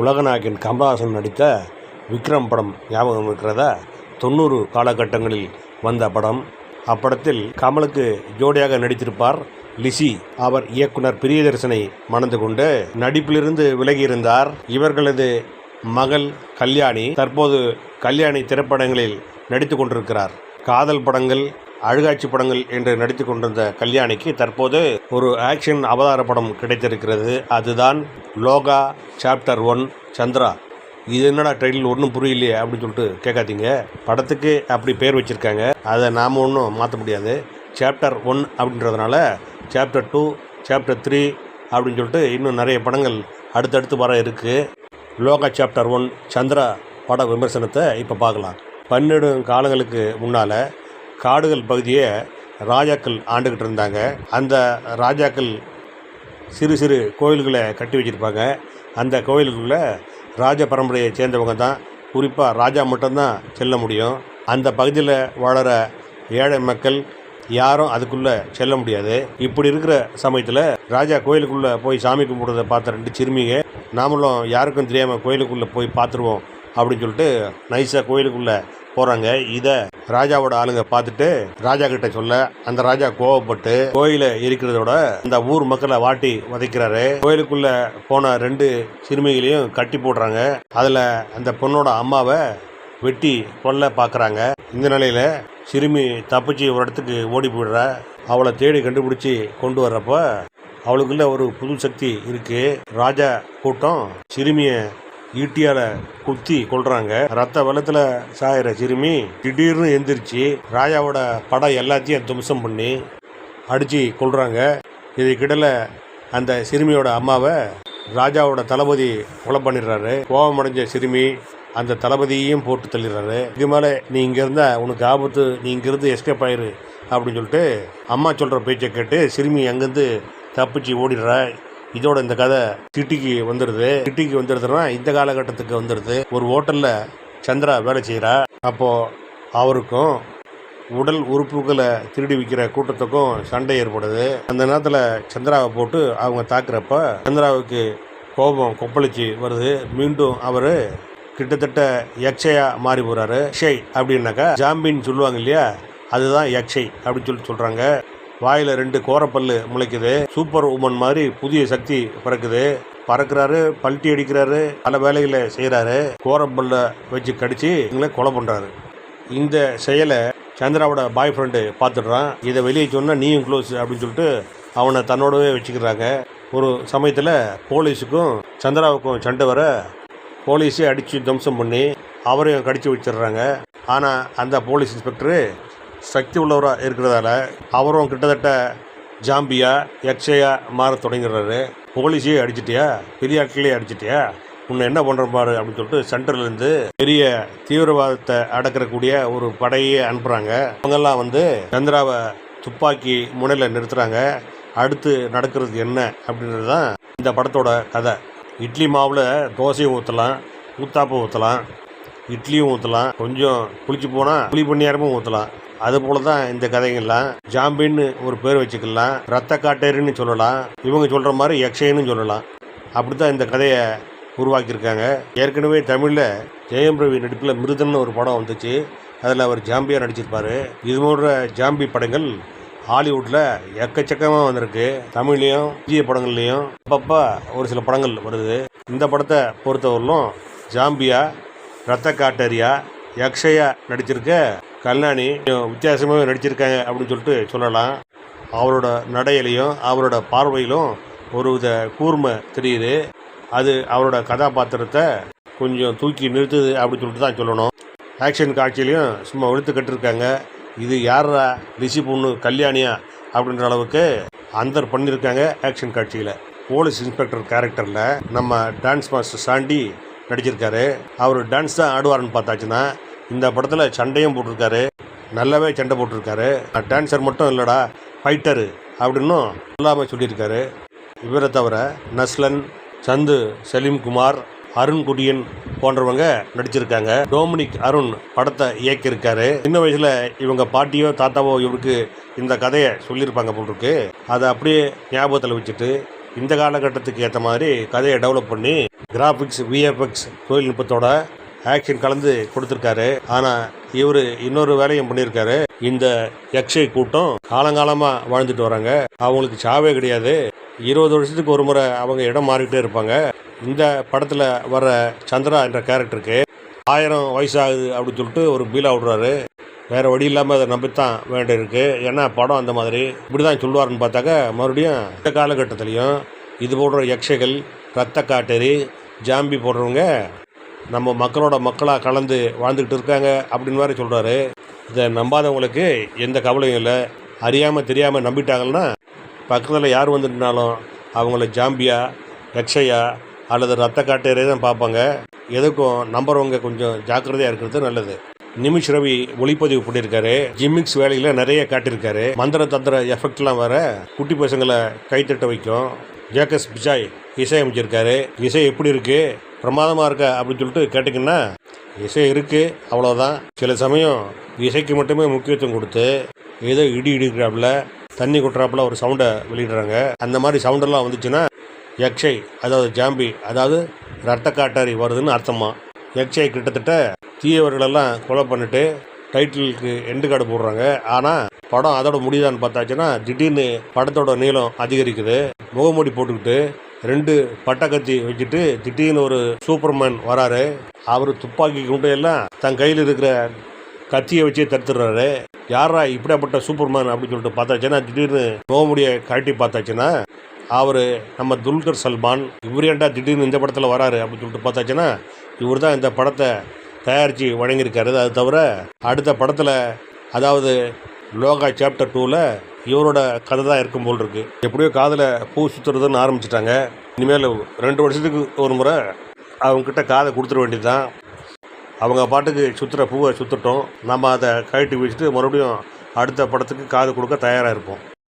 உலகநாயகன் கமலஹாசன் நடித்த விக்ரம் படம் ஞாபகம் இருக்கிறதா? தொண்ணூறு காலகட்டங்களில் வந்த படம். அப்படத்தில் கமலுக்கு ஜோடியாக நடித்திருப்பார் லிசி. அவர் இயக்குனர் பிரியதர்சனை மணந்து கொண்டு நடிப்பிலிருந்து விலகியிருந்தார். இவர்களது மகள் கல்யாணி தற்போது கல்யாணி திரைப்படங்களில் நடித்து கொண்டிருக்கிறார். காதல் படங்கள் அழுகாட்சி படங்கள் என்று நடித்து கொண்டிருந்த கல்யாணிக்கு தற்போது ஒரு ஆக்ஷன் அவதார படம் கிடைத்திருக்கிறது. அதுதான் லோகா சாப்டர் ஒன் சந்திரா. இது என்னடா டைட்டில் ஒன்றும் புரியலையே அப்படின்னு சொல்லிட்டு கேட்காதீங்க. படத்துக்கு அப்படி பேர் வச்சுருக்காங்க. அதை நாம் ஒன்றும் மாற்ற முடியாது. சாப்டர் ஒன் அப்படின்றதுனால சாப்டர் டூ சாப்டர் த்ரீ அப்படின்னு சொல்லிட்டு இன்னும் நிறைய படங்கள் அடுத்தடுத்து வர இருக்குது லோகா சாப்டர் ஒன் சந்திரா பட விமர்சனத்தை இப்போ பார்க்கலாம். பன்னெண்டு காலங்களுக்கு முன்னால் காடுகள் பகுதியை ராஜாக்கள் ஆண்டுக்கிட்டு இருந்தாங்க. அந்த ராஜாக்கள் சிறு சிறு கோயில்களை கட்டி வச்சுருப்பாங்க. அந்த கோயிலுக்குள்ளே ராஜ பரம்பரையை சேர்ந்தவங்க தான். குறிப்பாக ராஜா மட்டும்தான் செல்ல முடியும். அந்த பகுதியில் வாழற ஏழை மக்கள் யாரும் அதுக்குள்ளே செல்ல முடியாது. இப்படி இருக்கிற சமயத்தில் ராஜா கோயிலுக்குள்ளே போய் சாமி கும்பிட்றத பார்த்த ரெண்டு சிறுமிங்க நாமளும் யாருக்கும் தெரியாமல் கோயிலுக்குள்ளே போய் பார்த்துருவோம் அப்படின்னு சொல்லிட்டு நைஸாக கோயிலுக்குள்ளே போகிறாங்க இதை ராஜாவோட ஆளுங்க பார்த்துட்டு ராஜா கிட்ட சொல்ல அந்த ராஜா கோவப்பட்டு கோயிலை எரிக்கிறதோட அந்த ஊர் மக்களை வாட்டி வதைக்கிறாரு. கோயிலுக்குள்ள போன ரெண்டு சிறுமிகளையும் கட்டி போடுறாங்க. அதில் அந்த பொண்ணோட அம்மாவை வெட்டி கொல்ல பார்க்குறாங்க இந்த நிலையில் சிறுமி தப்பிச்சு ஒரு இடத்துக்கு ஓடி போயிடுற. அவளை தேடி கண்டுபிடிச்சி கொண்டு வர்றப்ப அவளுக்குள்ள ஒரு புது சக்தி இருக்கு. ராஜா கூட்டம் சிறுமியை ஈட்டியால குத்தி கொள்றாங்க ரத்த வெள்ளத்துல சாயிற சிறுமி திடீர்னு எந்திரிச்சு ராஜாவோட படம் எல்லாத்தையும் தும்சம் பண்ணி அடிச்சு கொள்றாங்க இதுக்கிடல அந்த சிறுமியோட அம்மாவை ராஜாவோட தளபதி கொலை பண்ணிடுறாரு. கோபமடைஞ்ச சிறுமி அந்த தளபதியையும் போட்டு தள்ளிடுறாரு. இது மேலே நீ இங்கே இருந்தால் உனக்கு ஆபத்து நீ இங்கேருந்து எஸ்கேப் ஆயிரு அப்படின்னு சொல்லிட்டு அம்மா சொல்கிற பேச்சை கேட்டு சிறுமி அங்கேருந்து தப்பிச்சு ஓடிடுறா. இதோட இந்த கதை சிட்டிக்கு வந்துடுது சிட்டிக்கு வந்துடுதுன்னா இந்த காலகட்டத்துக்கு வந்துடுது ஒரு ஹோட்டலில் சந்திரா வேலை செய்கிறா அப்போது அவருக்கும் உடல் உறுப்புகளை திருடி விற்கிற கூட்டத்துக்கும் சண்டை ஏற்படுது. அந்த நேரத்தில் சந்திராவை போட்டு அவங்க தாக்குறப்ப சந்திராவுக்கு கோபம் கொப்பளிச்சு வருது. மீண்டும் அவர் கிட்டத்தட்ட யக்ஷயா மாறி போகிறாரு யக்ஷை அப்படின்னாக்கா ஜாம்பின்னு சொல்லுவாங்க இல்லையா? அதுதான் யக்ஷை அப்படின்னு சொல்லி சொல்கிறாங்க வாயில் ரெண்டு கோரப்பல்லு முளைக்குது. சூப்பர் உமன் மாதிரி புதிய சக்தி பிறக்குது. பறக்கிறாரு பல்ட்டி அடிக்கிறாரு பல வேலைகளை செய்கிறாரு கோரப்பல்ல வச்சு கடிச்சு எங்களை கொலை பண்ணுறாரு இந்த செயலை சந்திராவோட பாய் ஃப்ரெண்டு பார்த்துடுறான். இதை வெளியே சொன்னால் நீயும் க்ளோஸ் அப்படின்னு சொல்லிட்டு அவனை தன்னோடவே வச்சுக்கிறாங்க. ஒரு சமயத்தில் போலீஸுக்கும் சந்திராவுக்கும் சண்டை வர போலீஸே அடித்து துவம்சம் பண்ணி அவரையும் கடிச்சு வச்சிடுறாங்க. ஆனால் அந்த போலீஸ் இன்ஸ்பெக்டரு சக்தி உள்ளவராக இருக்கிறதால அவரும் கிட்டத்தட்ட ஜாம்பியா யக்ஷயா மாற தொடங்கிடுறாரு போலீஸையே அடிச்சிட்டியா? பெரிய ஆட்களே அடிச்சிட்டியா? உன்னை என்ன பண்ணுற பாரு அப்படின்னு சொல்லிட்டு சென்டர்லேருந்து பெரிய தீவிரவாதத்தை அடக்கிறக்கூடிய ஒரு படையே அனுப்புகிறாங்க அவங்கெல்லாம் வந்து சந்திராவை துப்பாக்கி முனையில் நிறுத்துகிறாங்க அடுத்து நடக்கிறது என்ன அப்படின்றது தான் இந்த படத்தோட கதை. இட்லி மாவில் தோசையும் ஊற்றலாம் ஊத்தாப்பம் ஊற்றலாம் இட்லியும் ஊற்றலாம் கொஞ்சம் புளிச்சு போனால் புளி பணியாரமும் ஊற்றலாம் அதுபோல தான் இந்த கதைங்கள்லாம் ஜாம்பின்னு ஒரு பேர் வச்சுக்கலாம் ரத்த காட்டேருன்னு சொல்லலாம் இவங்க சொல்கிற மாதிரி யக்ஷைன்னு சொல்லலாம். அப்படி தான் இந்த கதையை உருவாக்கியிருக்காங்க. ஏற்கனவே தமிழில் ஜெயம் ரவி நடிப்பில் மிருதன் ஒரு படம் வந்துச்சு. அதில் அவர் ஜாம்பியாக நடிச்சிருப்பாரு. இது போன்ற ஜாம்பி படங்கள் ஹாலிவுட்டில் எக்கச்சக்கமாக வந்திருக்கு. தமிழ்லேயும் இந்திய படங்கள்லேயும் அப்பப்போ ஒரு சில படங்கள் வருது. இந்த படத்தை பொறுத்தவரையிலும் ஜாம்பியா ரத்த காட்டேரியா யக்ஷயா நடிச்சிருக்க கல்யாணி வித்தியாசமாக நடிச்சிருக்காங்க அப்படின்னு சொல்லிட்டு சொல்லலாம். அவரோட நடையிலையும் அவரோட பார்வையிலும் ஒரு வித கூர்மை தெரியுது. அது அவரோட கதாபாத்திரத்தை கொஞ்சம் தூக்கி நிறுத்துது அப்படின்னு சொல்லிட்டு தான் சொல்லணும். ஆக்ஷன் காட்சியிலையும் சும்மா வெளுத்து கட்டிருக்காங்க. இது யாரா ரிஷி பொண்ணு கல்யாணியா அப்படின்ற அளவுக்கு அந்தர் பண்ணியிருக்காங்க ஆக்ஷன் காட்சியில். போலீஸ் இன்ஸ்பெக்டர் கேரக்டரில் நம்ம டான்ஸ் மாஸ்டர் சாண்டி நடிச்சிருக்காரு. அவர் டான்ஸ் தான் ஆடுவார்னு பார்த்தாச்சுன்னா இந்த படத்தில் சண்டையும் போட்டிருக்காரு. நல்லாவே சண்டை போட்டிருக்காரு. டான்ஸர் மட்டும் இல்லைடா ஃபைட்டரு அப்படின்னும் சொல்லாமல் சொல்லியிருக்காரு. இவரை தவிர நஸ்லன் சந்து சலீம்குமார் அருண் குடியன் போன்றவங்க நடிச்சிருக்காங்க. டோமினிக் அருண் படத்தை இயக்கியிருக்காரு. சின்ன வயசில் இவங்க பாட்டியோ தாத்தாவோ இவருக்கு இந்த கதையை சொல்லியிருப்பாங்க போல் இருக்கு அதை அப்படியே ஞாபகத்தில் வச்சுட்டு இந்த காலகட்டத்துக்கு ஏற்ற மாதிரி கதையை டெவலப் பண்ணி கிராஃபிக்ஸ் விஎஃப்எக்ஸ் தொழில்நுட்பத்தோட ஆக்ஷன் கலந்து கொடுத்துருக்காரு. ஆனால் இவர் இன்னொரு வேலையும் பண்ணியிருக்காரு. இந்த யக்ஷை கூட்டம் காலங்காலமாக வாழ்ந்துட்டு வராங்க. அவங்களுக்கு சாவே கிடையாது. இருபது வருஷத்துக்கு ஒரு முறை அவங்க இடம் மாறிக்கிட்டே இருப்பாங்க. இந்த படத்தில் வர சந்திரா என்ற கேரக்டருக்கு ஆயிரம் வயசாகுது அப்படின்னு சொல்லிட்டு ஒரு பீலா விடுறாரு. வேறு வழி இல்லாமல் அதை நம்பித்தான் வேண்டியிருக்கு. ஏன்னா படம் அந்த மாதிரி. இப்படி தான் சொல்லுவாருன்னு பார்த்தாக்க மறுபடியும் இந்த காலகட்டத்துலேயும் இது போன்ற யக்ஷைகள் ரத்த காட்டேரி ஜாம்பி போடுறவங்க நம்ம மக்களோட மக்களாக கலந்து வாழ்ந்துக்கிட்டு இருக்காங்க அப்படின்னு மாதிரி சொல்கிறாரு இதை நம்பாதவங்களுக்கு எந்த கவலையும் இல்லை. அறியாமல் தெரியாமல் நம்பிட்டாங்கன்னா பக்கத்தில் யார் வந்துட்டுனாலும் அவங்கள ஜாம்பியா யக்ஷையா அல்லது ரத்த காட்டேரே தான் பார்ப்பாங்க. எதுக்கும் நம்புறவங்க கொஞ்சம் ஜாக்கிரதையாக இருக்கிறது நல்லது. நிமிஷ் ரவி ஒளிப்பதிவு பண்ணியிருக்காரு. ஜிம்மிக்ஸ் வேலையில் நிறைய காட்டியிருக்காரு. மந்திர தந்திர எஃபெக்ட்லாம் வர குட்டி பசங்களை கைத்தட்ட வைக்கும். ஜேக்கஸ் பிஜாய் இசை அமைச்சிருக்காரு இசை எப்படி இருக்குது பிரமாதமாக இருக்க அப்படின்னு சொல்லிட்டு கேட்டிங்கன்னா இசை இருக்குது அவ்வளோதான் சில சமயம் இசைக்கு மட்டுமே முக்கியத்துவம் கொடுத்து ஏதோ இடி இடிக்கிறாப்புல தண்ணி கொட்டுறாப்புல ஒரு சவுண்டை வெளியிடுறாங்க. அந்த மாதிரி சவுண்டெல்லாம் வந்துச்சுன்னா யக்ஷை அதாவது ஜாம்பி அதாவது ரத்த காட்டாரி வருதுன்னு அர்த்தமா? யக்ஷை கிட்டத்தட்ட தீயவர்களெல்லாம் கொலை பண்ணிட்டு டைட்டிலுக்கு எண்டு கார்டு போடுறாங்க. ஆனால் படம் அதோட முடியுதான்னு பார்த்தாச்சுன்னா திடீர்னு படத்தோட நீளம் அதிகரிக்குது. முகமூடி போட்டுக்கிட்டு ரெண்டு பட்டக்கத்தி வச்சுட்டு திடீர்னு ஒரு சூப்பர்மேன் வராரு. அவர் துப்பாக்கி குண்டு எல்லாம் தன் கையில் இருக்கிற கத்தியை வச்சே தடுத்துடுறாரு. யாரா இப்படியாப்பட்ட சூப்பர்மேன்? அப்படின்னு சொல்லிட்டு பார்த்தாச்சுன்னா திடீர்னு நோமுடிய கழட்டி பார்த்தாச்சுன்னா அவர் நம்ம துல்கர் சல்மான் இவர் திடீர்னு இந்த படத்தில் வராரு அப்படின்னு சொல்லிட்டு பார்த்தாச்சுன்னா இவர் தான் இந்த படத்தை தயாரித்து வழங்கியிருக்காரு. அது தவிர அடுத்த படத்தில் அதாவது லோகா சாப்டர் டூவில் இவரோட கதை தான் இருக்கும் போல் இருக்கு. எப்படியோ காதில் பூ சுற்றுறதுன்னு ஆரம்பிச்சிட்டாங்க. இனிமேல் ரெண்டு வருஷத்துக்கு ஒரு முறை அவங்கக்கிட்ட காதை கொடுத்துட வேண்டியது தான் அவங்க பாட்டுக்கு சுற்றுற பூவை சுற்றுட்டோம் நம்ம அதை கழட்டி வச்சுட்டு மறுபடியும் அடுத்த படத்துக்கு காது கொடுக்க தயாராக இருப்போம்.